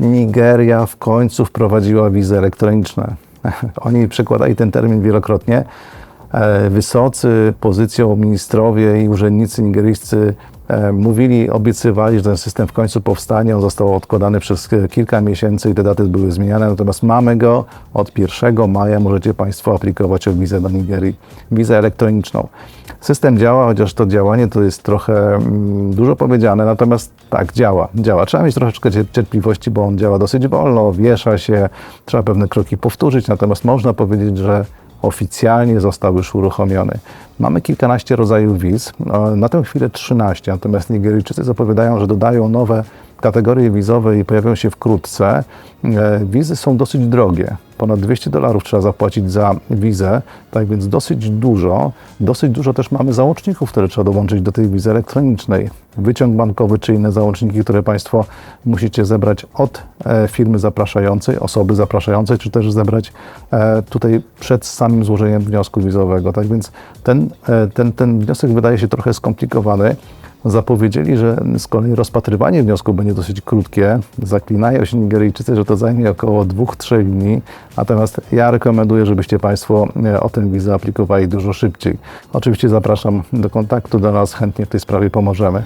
Nigeria w końcu wprowadziła wizy elektroniczne. Oni przekładali ten termin wielokrotnie. E, Wysocy pozycją ministrowie i urzędnicy nigeryjscy mówili, obiecywali, że ten system w końcu powstanie. On został odkładany przez e, kilka miesięcy i te daty były zmieniane. Natomiast mamy go od 1 maja. Możecie Państwo aplikować o wizę do Nigerii, wizę elektroniczną. System działa, chociaż to działanie to jest trochę mm, dużo powiedziane, natomiast tak, działa, działa. Trzeba mieć troszeczkę cier- cierpliwości, bo on działa dosyć wolno, wiesza się, trzeba pewne kroki powtórzyć, natomiast można powiedzieć, że oficjalnie został już uruchomiony. Mamy kilkanaście rodzajów wiz, na tę chwilę 13, natomiast Nigeryjczycy zapowiadają, że dodają nowe kategorie wizowe i pojawią się wkrótce. E, Wizy są dosyć drogie. Ponad 200 dolarów trzeba zapłacić za wizę, tak więc dosyć dużo. Dosyć dużo też mamy załączników, które trzeba dołączyć do tej wizy elektronicznej. Wyciąg bankowy czy inne załączniki, które Państwo musicie zebrać od e, firmy zapraszającej, osoby zapraszającej, czy też zebrać e, tutaj przed samym złożeniem wniosku wizowego. Tak więc ten, e, ten, ten wniosek wydaje się trochę skomplikowany. Zapowiedzieli, że z kolei rozpatrywanie wniosku będzie dosyć krótkie. Zaklinają się Nigeryjczycy, że to zajmie około 2-3 dni. Natomiast ja rekomenduję, żebyście Państwo e, o tę wizę aplikowali dużo szybciej. Oczywiście zapraszam do kontaktu do nas, chętnie w tej sprawie pomożemy.